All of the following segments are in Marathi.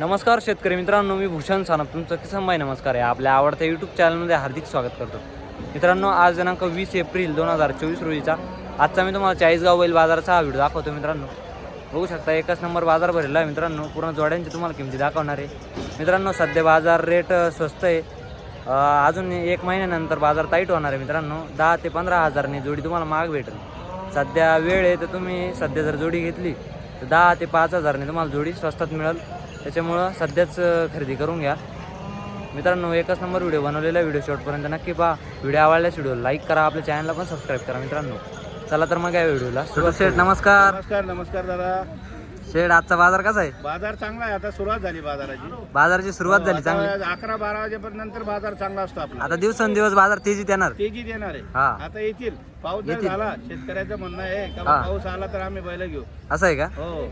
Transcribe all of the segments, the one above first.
नमस्कार शेतकरी मित्रांनो मी भूषण सानप. तुमचं किसन भाई नमस्कार आहे. आपल्या आवडत्या यूट्यूब चॅनलमध्ये हार्दिक स्वागत करतो. मित्रांनो आज दिनांक वीस एप्रिल दोन हजार चोवीस रोजीचा. आजचा मी तुम्हाला चाळीसगाव बैल बाजाराचा हा व्हिडिओ दाखवतो मित्रांनो. बघू शकता एकच नंबर बाजार भरलेला आहे मित्रांनो. पूर्ण जोड्यांची तुम्हाला किमती दाखवणार आहे. मित्रांनो सध्या बाजार रेट स्वस्त आहे. अजून एक महिन्यानंतर बाजार टाईट होणार आहे मित्रांनो. दहा ते पंधरा हजारने जोडी तुम्हाला महाग भेटेल. सध्या वेळ आहे तर तुम्ही सध्या जर जोडी घेतली तर दहा ते पाच हजारने तुम्हाला जोडी स्वस्तात मिळेल. त्याच्यामुळं सध्याच खरेदी करून घ्या. मित्रांनो एकच नंबर व्हिडिओ बनवलेला आहे व्हिडिओ शेवटपर्यंत नक्की पहा. व्हिडिओ आवडल्यास व्हिडिओ लाईक करा आपल्या चॅनलला पण सबस्क्राईब करा मित्रांनो. चला तर मग या व्हिडिओला सुरुवात शेठ नमस्कार. नमस्कार नमस्कार दादा. शेठ आजचा बाजार कसा आहे? बाजार चांगला आहे आता सुरुवात झाली बाजाराची. बाजाराची सुरुवात झाली चांगली. आता अकरा बारा वाजेपर्यंत नंतर बाजार चांगला असतो आपला. आता दिवसेंदिवस बाजार तेजीत येणार. तेजीत येणार आहे. हा. आता येतील. पाऊस जर येतील. झाला शेतकऱ्याचं म्हणणं आहे का हा. पाऊस आला तर आम्ही बैल घेऊ. असं आहे का? हो.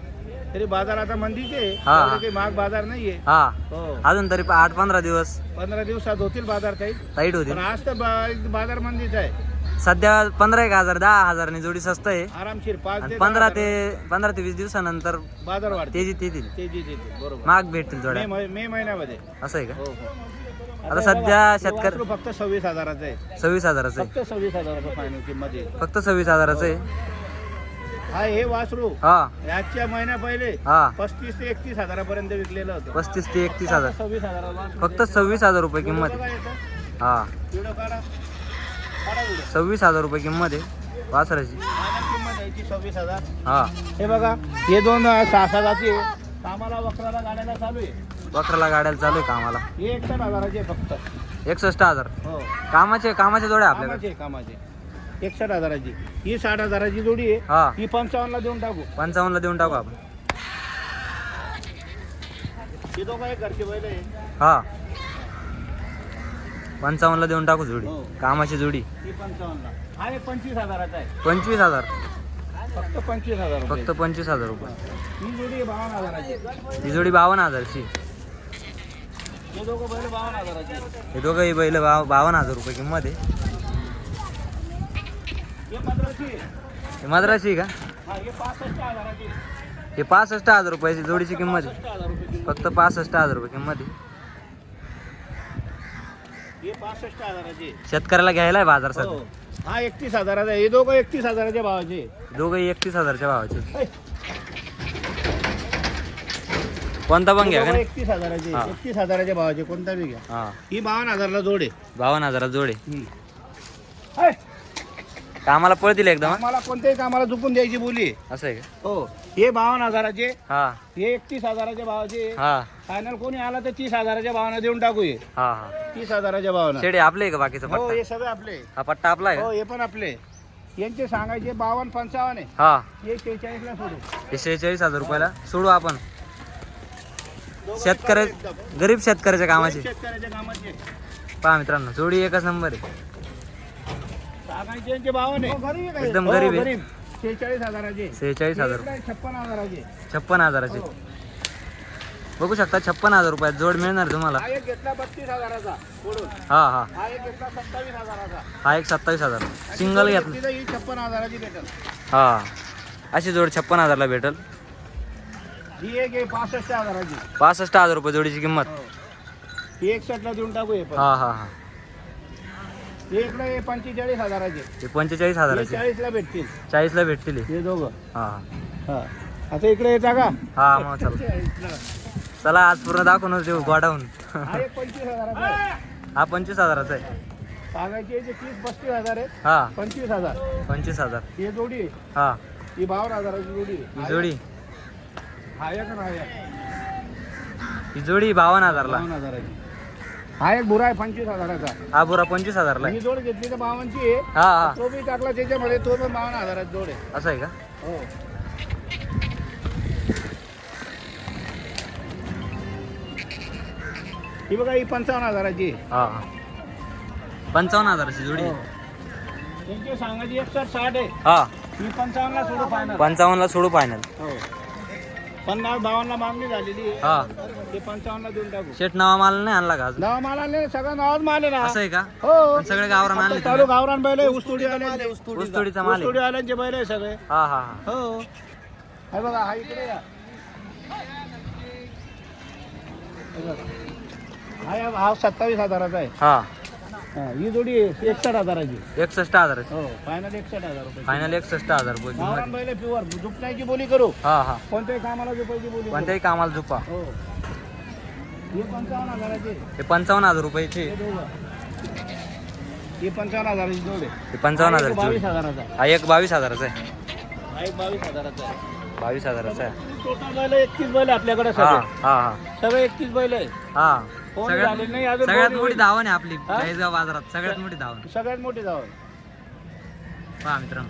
तरी बाजार आता मंदीचे आहे. हा. एवढे काही महाग बाजार नाहीये. हा. हो. अजून तरी आठ पंधरा दिवस. पंधरा दिवसात होतील बाजार काही टाईट पण होतील आज तर बा- बाजार मंदीच आहे. सध्या पंधरा एक हजार दहा हजारने जोडी स्वस्त आहे. आरामशीर पाच आणि ते पंधरा ते हजार पंधरा ते वीस दिवसानंतर बाजार वाढते तेजीत येतील तेजीत येतील बरोबर. महाग भेटतील मे जोड्या. मै- मे महिन्यामध्ये. असं आहे का? हो हो. आता सध्या शेतकरी वासरू फक्त सव्वीस हजाराचं आहे. सव्वीस हजाराचं आहे. फक्त सव्वीस हजाराचं फायनल किंमत आहे. फक्त सव्वीस हजाराचं आहे. हा हे वासरू. हा. याच्या महिन्या पहिले हा. पस्तीस ते एकतीस हजारापर्यंत विकलेलं होतं. पस्तीस ते एकतीस हजार. सव्वीस हजाराला फक्त सव्वीस हजार रुपये किंमत आहे. हा. व्हिडिओ काढा. काढा व्हिडिओ. सव्वीस हजार रुपये किंमत आहे वासराची. किंमत सव्वीस हजार. हा. हे बघा हे दोन अं, सहा कामाला वक्राला गाड्याला चालू आहे. बकराला गाड्याला चालू आहे कामाला. हे एकसठ हजाराचे फक्त. एकसष्ट हजार. हो. कामाचे कामाचे जोड्या आपल्याकडे. कामाचे कामाचे. एकसठ हजाराची. ही साठ हजाराची जोडी आहे. हा. ही पंचावन्नला देऊन टाकू. पंचावन्नला देऊन टाकू आपण. ही दोघं एक घरचे बैल आहे. हा. पंचावन्नला देऊन टाकू जोडी. हो. कामाची जोडी. ही पंचावन्नला. हा एक पंचवीस हजाराचा आहे. पंचवीस हजार. फक्त पंचवीस हजार रुपये. फक्त पंचवीस हजार रुपये. ही जोडी आहे बावन्न हजाराची. ही जोडी बावन्न हजारची. हे दोघं बैल बावन्न हजाराची. हे दोघंही बैल बाव बावन्न हजार रुपये किंमत आहे हे पंधराची आहे. हे मद्रासी आहे का हा पासष्ट आहे. हजार रुपयाची जोडीची किंमत आहे. फक्त पासष्ट हजार रुपये किंमत आहे हे आहे. शेतकऱ्याला घ्यायला आहे बाजार हो. सध्या हा एकतीस हजाराचा आहे. हे दोघं एकतीस हजाराच्या भावाचे आहे. दोघंही एकतीस हजारच्या भावाचे कोणता पण घ्या दोघं? एकतीस हजाराचे. एकतीस हजाराच्या भावाचे कोणता बी घ्या हा बावन्न हजारला जोड आहे बावन्न हजारात जोडे हम्म. कामाला पळतील एकदम हा? आम्हाला कोणत्याही कामाला चुकून द्यायची बोली. असं आहे का? हो हे बावन्न हजाराचे हा. हे एकतीस हजाराच्या भावाचे. हा. फायनल कोणी आला तर तीस हजाराच्या भावानं देऊन टाकू हे. हा हा. तीस हजाराच्या भावानं. शेडे आपले आहे का बाकीचा हो पट्टा? हे सगळे आपले. हा पट्टा आपला आहे हो हे पण आपले. यांचे सांगायचे बावन्न पंचावन्न आहे. हा. हे शेहेचाळीसला सोडू. हे शेहेचाळीस हजार रुपयाला सोडू आपण. शेतकऱ्या गरीब शेतकऱ्याच्या कामाची. शेतकऱ्याच्या कामाचे. पहा मित्रांनो जोडी एकच नंबर आहे सांगायचे यांचे बावन्न आहे एकदम हो, गरीब आहे. गरीब. शेहेचाळीस हजाराचे. सेहेचाळीस हजार. हे इकडे छप्पन हजाराचे. छप्पन हजाराचे. हो. बघू शकता छप्पन हजार रुपयात जोड मिळणार तुम्हाला. हा एक घेतला बत्तीस हजाराचा सोडून. हा हा. हा एक घेतला सत्तावीस हजाराचा. हा एक सत्तावीस हजार. सिंगल घेतलं तिथं ही छप्पन हजाराची भेटेल. हा. अशी जोड छप्पन हजारला भेटल. ही एक आहे पासष्ट हजाराची. पासष्ट हजार रुपये जोडीची किंमत. हो. ही एकसष्टला देऊन टाकू हे पण. हा हा हा. हे इकडे पंचेचाळीस हजाराचे. हे पंचेचाळीस हजाराचे. चाळीसला भेटतील. चाळीसला भेटतील हे. हे दोघं. हा. हा. आता इकडे येता का? हा मग चला. चला आज पूर्ण दाखवूनच देऊ गोडाऊन. हा एक पंचवीस हजाराचा आहे. हा पंचवीस हजाराचा आहे. सांगायचे तीस पस्तीस हजार आहे हा. पंचवीस हजार. पंचवीस हजार. ही जोडी आहे. हा. ही बावन्न हजाराची जोडी ही जोडी. हा एक आणि हा एक ही जोडी बावन्न हजारला. बावन्न हजाराची. हा एक बुरा आहे पंचवीस हजाराचा. हा बुरा पंचवीस हजारला आहे. ही जोड घेतली तर बावनची आहे. हा हा. तो बी टाकला त्याच्यामध्ये तो पण बावन्न हजाराची जोड आहे. असं आहे का? हो. ही बघा ही पंचावन्न हजाराची आहे. हा हा. पंचावन्न हजाराची जोडी हो. त्यांची सांगायची एकसष्ट साठ आहे. हा. ही पंचावन्नला सोडू फायनल पंचावन्नला सोडू फायनल हो. पन्नास बावन्नला मागणी झालेली आहे. हा. ते पंचावन्नला देऊन टाकू. शेट नावा माल नाही आणला का अजून? नाव माल आणले सगळं नावच माल आहे ना. असं आहे का? हो. सगळे गावरान आणले चालू गावरान बैल आहे ऊसतोडी ऊसतोडीचा. माल आहे. ऊसतोडी आल्यांचे बैल आहे सगळे. हा हा हा. हो. हे बघा हा इकडे या. हा या- हा सत्तावीस हजाराचा आहे. हा. हा, ही जोडी एकसष्ट हजाराची. एकसष्ट हजार. हो फायनल एकसष्ट हजार रुपये फायनल एकसष्ट हजार रुपये गावरान किंमत. बैल प्युअर झुकण्याची बोली करू. हा हा. कोणत्याही कामाला झुपायची बोली करू. कोणत्याही कामाला झुपा. हो. हे पंचावन्न हजाराचे. हे पंचावन्न हजार रुपयाचे. हे दोघं. हे पंचावन्न हजाराची जोड. आहे हे पंचावन्न हा एक बावीस हजाराचा. आहे. हा एक बावीस हजाराचा आहे. हा एक बावीस हजाराचा आहे. बावीस हजाराचा आहे. टोटल बैल एकतीस बैल आहे आपल्याकडे हा सगळे हा हा. सगळे एकतीस बैल आहे. हा. झाले सगळ्यात अजून मोठी. धावण आहे आपली हा? चाळीसगाव बाजारात सगळ्यात मोठी धावण. सगळ्यात मोठी जाव पहा मित्रांनो.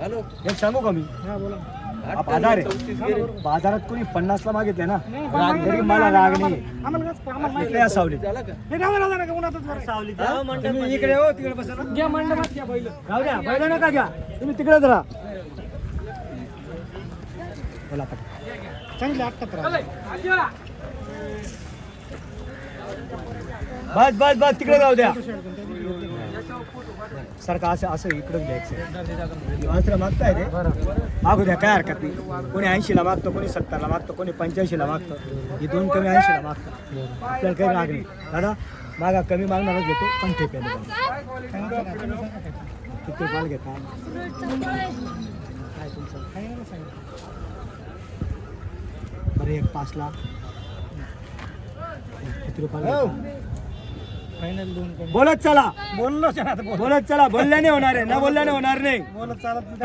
हॅलो. एक सांगू का मी? बाजार आहे बाजारात कोणी पन्नासला मागितले ना? राग जरी मला राग नाही. इकडे या सावलीत. तुम्ही इकडे हो तिकडे बसा ना. जाऊ द्या बैल नका घ्या. तुम्ही तिकडेच राहा. बोला पटकन. बस बस बस तिकडे जाऊ द्या. सारखं असं असं इकडून घ्यायचं. असं मागताय ते. मागू द्या काय हरकत नाही. कोणी ऐंशीला मागतो कोणी सत्तरला मागतो कोणी पंच्याऐंशीला मागतो. हे दोन कमी ऐंशीला मागतो. आपल्याला काही राग नाही. दादा मागा कमी मागणारच घेतो पण ठीक आहे किती माल घेता? काय तुमचं बरं एक पाचला. किती रुपयाला फायनल दोन बोलत चला. बोललो बोलत. चला. बोलल्याने होणार आहे. न बोलल्याने होणार नाही. बोलत चालत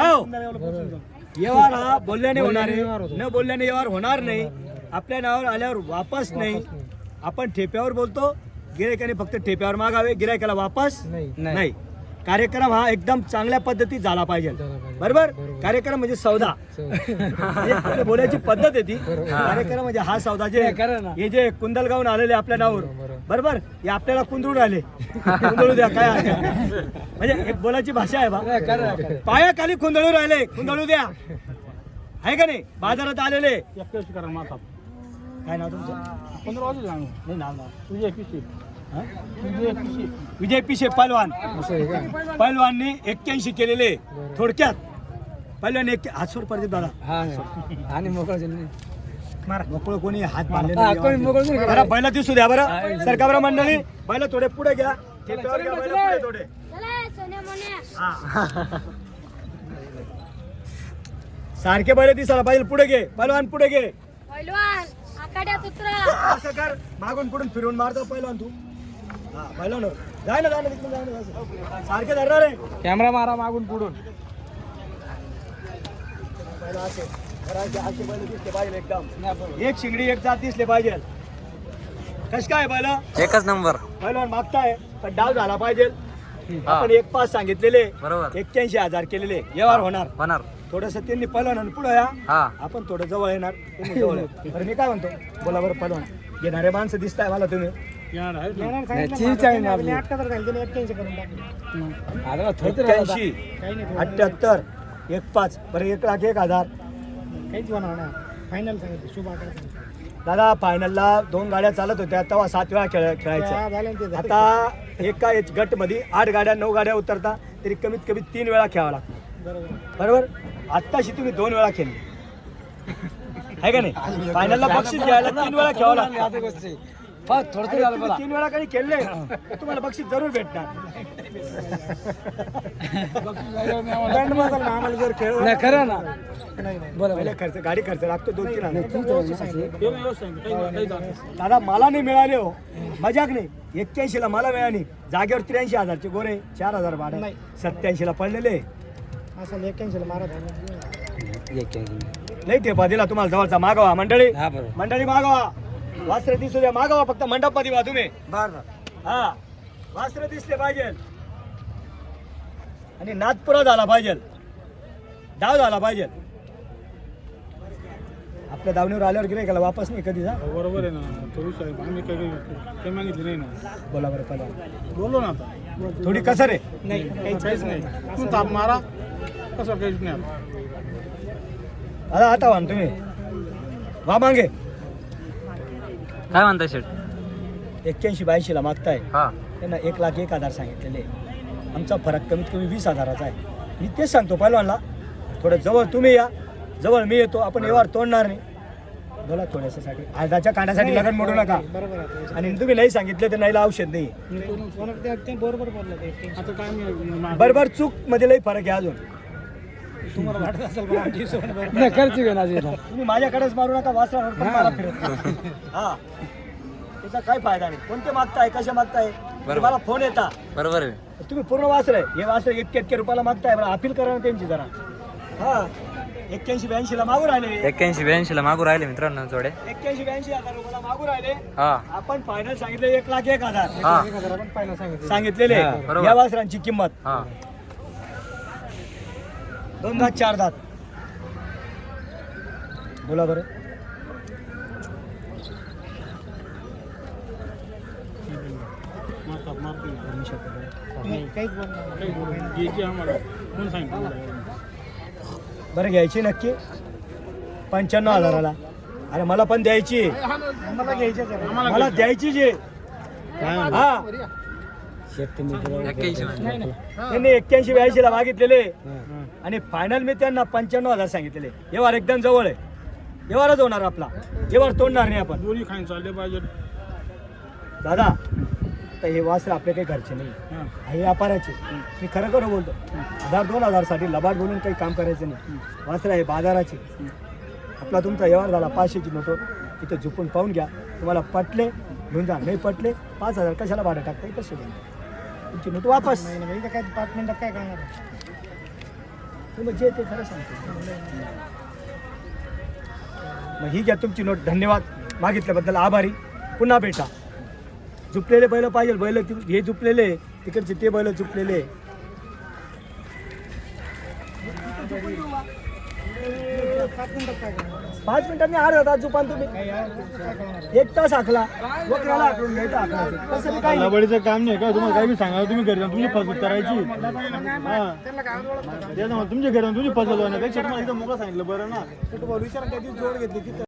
व्यवहार हा. बोलल्याने होणार आहे. न बोलल्याने व्यवहार होणार नाही. आपल्या नावावर आल्यावर वापस नाही. आपण ठेप्यावर बोलतो. गिरायकाने फक्त ठेप्यावर मागावे. गिरायकाला वापस नाही. कार्यक्रम हा एकदम चांगल्या पद्धतीत झाला पाहिजे. बरोबर? कार्यक्रम म्हणजे सौदा. बोलायची पद्धत आहे ती. कार्यक्रम म्हणजे हा सौदा जे हे जे कुंदलगावून आलेले आपल्या नावावर. बरोबर? हे आपल्याला कुंदळून आले. कुंदळू द्या काय हरकत नाही. म्हणजे एक बोलायची भाषा आहे बा. पायाखाली कुंदळू राहिले कुंदळू द्या. आहे का नाही? बाजारात आलेले. काय नाव तुमचं? नाही नाव नाव. तुझे हा? विजय पिशे पहलवान. पहलवानने एक्क्याऐंशी केलेले. थोडक्यात. पहिल्याने एक हातसोड प्रदीप दादा. आणि मोकळं मोकळं कोणी हात मारले हा, कोणी मोकळं नाही. बरं बैला दिसू द्या बरं. सरका बरं मंडळी बैल थोडे पुढे घ्या. ठेप्यावर घ्या बैल पुढे थोडे. चला सोन्या मोन्या. हा. सारखे बैल दिसायला पाहिजे. पुढे घे. पहलवान पुढे घे. पैलवान आकाड्यात उतरा. असं कर. मागून पुढून फिरून मारतो पहिलवान तू. हा पहिलवान जाय ना जाय ना तिकडून जाय ना असं. सारखे धरणार आहे. कॅमेरा मारा मागून पुढून. बैल असे घराचे असे बैल दिसले पाहिजे एकदम. एक शिंगडी एक जात दिसले पाहिजे. कस काय बैल? एकच नंबर. पहिलवान मागताय पण डाव झाला पाहिजे. आपण एक पाच सांगितलेले. बरोबर. एक्क्याऐंशी हजार केलेले. व्यवहार होणार. होणार. थोडस त्यांनी पहिलवान पुढे या. हा. आपण थोडं जवळ येणार. तुम्ही जवळ या. बरं मी काय म्हणतो? बोला बरं पहिलवान घेणारे माणसं दिसताय मला तुम्ही. एक्क्याऐंशी अठ्ठ्याहत्तर. एक पाच. बरं एक लाख एक हजार. दादा फायनलला दोन गाड्या चालत होत्या तेव्हा सात वेळा खेळ खेळायचं. आता एका एच गटमध्ये आठ गाड्या नऊ गाड्या उतरता तरी कमीत कमी तीन वेळा खेळावं लागतं. बरोबर. आत्ताशी तुम्ही दोन वेळा खेळले. आहे का नाही? फायनलला बक्षीस घ्यायला तीन वेळा खेळावं लागतं. थोडं आणि तुम्ही तीन वेळा काही खेळले तर तुम्हाला बक्षीस जरूर भेटणार. नाही खरं ना. पहिले खर्च गाडी खर्च लागतो दोन तीन हजार. दादा मला नाही मिळाले हो. मजाक नाही. एक्क्याऐंशी ला मला मिळाली. जागेवर त्र्याऐंशी हजारचे गोरे चार हजार भाडं सत्याऐंशी ला पडलेले. लई ठेपा दिला तुम्हाला जवळचा मागवा मंडळी. हा बरोबर. मंडळी मागवा. वास्त्र दिसू द्या मागवा फक्त मंडपमध्ये वा तुम्ही. हा वास्त्र दिसले पाहिजे. आणि नादपुरा झाला पाहिजे. डाव झाला पाहिजे. आपल्या दावणीवर आल्यावर गिरे गेला वापस नाही कधी जा बरोबर आहे ना चोवीस आहे आम्ही काही काही मागितले नाही ना. बोला बरं पहिला बोललो ना आता. थोडी कसर आहे? नाही काहीच नाही. तू ताप मारा कसं काहीच नाही. आता आता वान तुम्ही. वा मागे. काय म्हणताय शेठ एक्क्याऐंशी ब्याऐंशीला मागताय हा त्यांना एक लाख एक हजार सांगितलेले आमचा फरक कमीत कमी वीस हजाराचा आहे मी तेच सांगतो पहिलवानला थोडं जवळ तुम्ही या जवळ मी येतो आपण व्यवहार तोडणार नाही बोला थोड्यासाठी अर्धाच्या कांड्यासाठी लगन मोडू नका बरोबर आहे आणि तुम्ही नाही सांगितले तर नाहीला औषध नाही बरोबर बोलला ते आता काय मी बरोबर चूकमध्ये लई फरक आहे अजून तुम्हाला वाटत असेल का आमची हिशोबाने बरोबर. नाही करची घेणार इथं. तुम्ही माझ्याकडेच मारू नका वासरावर पण मला फिरत नाही. हा. त्याचा काय फायदा नाही. कोणते मागताय कसे मागताय? मला फोन येता. बरोबर आहे. तुम्ही पूर्ण वासर आहे हे वासर इतके इतके रुपयाला मागताय बरं अपील करा ना त्यांची जरा. हा. एक्क्याऐंशी ब्याऐंशी ला मागू राहिले. एक्क्याऐंशी ब्याऐंशीला मागू राहिले मित्रांनो जोडे. एक्क्याऐंशी ब्याऐंशी हजार रुपयाला मागू राहिले. हा. आपण फायनल सांगितले एक लाख एक हजार. हा. सांगितलेले. बरोबर. या वासरांची किंमत. हा. दोन दात चार दात. बोला बरं. बरं घ्यायची नक्की. पंच्याण्णव हजाराला. अरे मला पण द्यायची. मला द्यायची जे. हा. त्यांनी एक्क्याऐंशी ब्याऐंशी ला मागितलेले आणि फायनल मी त्यांना पंच्याण्णव हजार सांगितलेले. व्यवहार एकदम जवळ आहे. व्यवहारच होणार आपला. व्यवहार तोडणार नाही आपण. दोन्ही खाईन चालले पाहिजे. दादा तर हे वासर आपले काही घरचे नाही. हां. हे व्यापाराचे. मी खरं खरं बोलतो. हजार दोन हजारसाठी लबाड बोलून काही काम करायचं नाही. वासर आहे बाजाराचे. आपला तुमचा व्यवहार झाला पाचशेची नोटो. तिथे झुपून पाहून घ्या. तुम्हाला पटले घेऊन जा नाही पटले पाच हजार कशाला भाडं टाकता कसं तुमची नोट वापस. नाही काय पाच मिनिटात काय करणार तुम्ही जे ते खरं सांगतो. मग ही घ्या तुमची नोट. धन्यवाद. मागितल्याबद्दल आभारी. पुन्हा भेटा. झुपलेले बैल पाहिजे. बैल ति- हे झुपलेले तिकडचे ते बैल झुपलेले पाच मिनिटांनी अर्धा तास झुपान तुम्ही. एक तास हाकला वक्राला हाकलून घ्यायचं तसं. लबडीचं काम नाही का? तुम्हाला काही बी सांगा तुम्ही घरी तुमची फसवणूक करायची. हा. तुमच्या घरी तुमची फसवणूक होण्यापेक्षा तुम्हाला इथं मोकळं सांगितलं बरं ना. विचार कधी जोड घेतली तिथं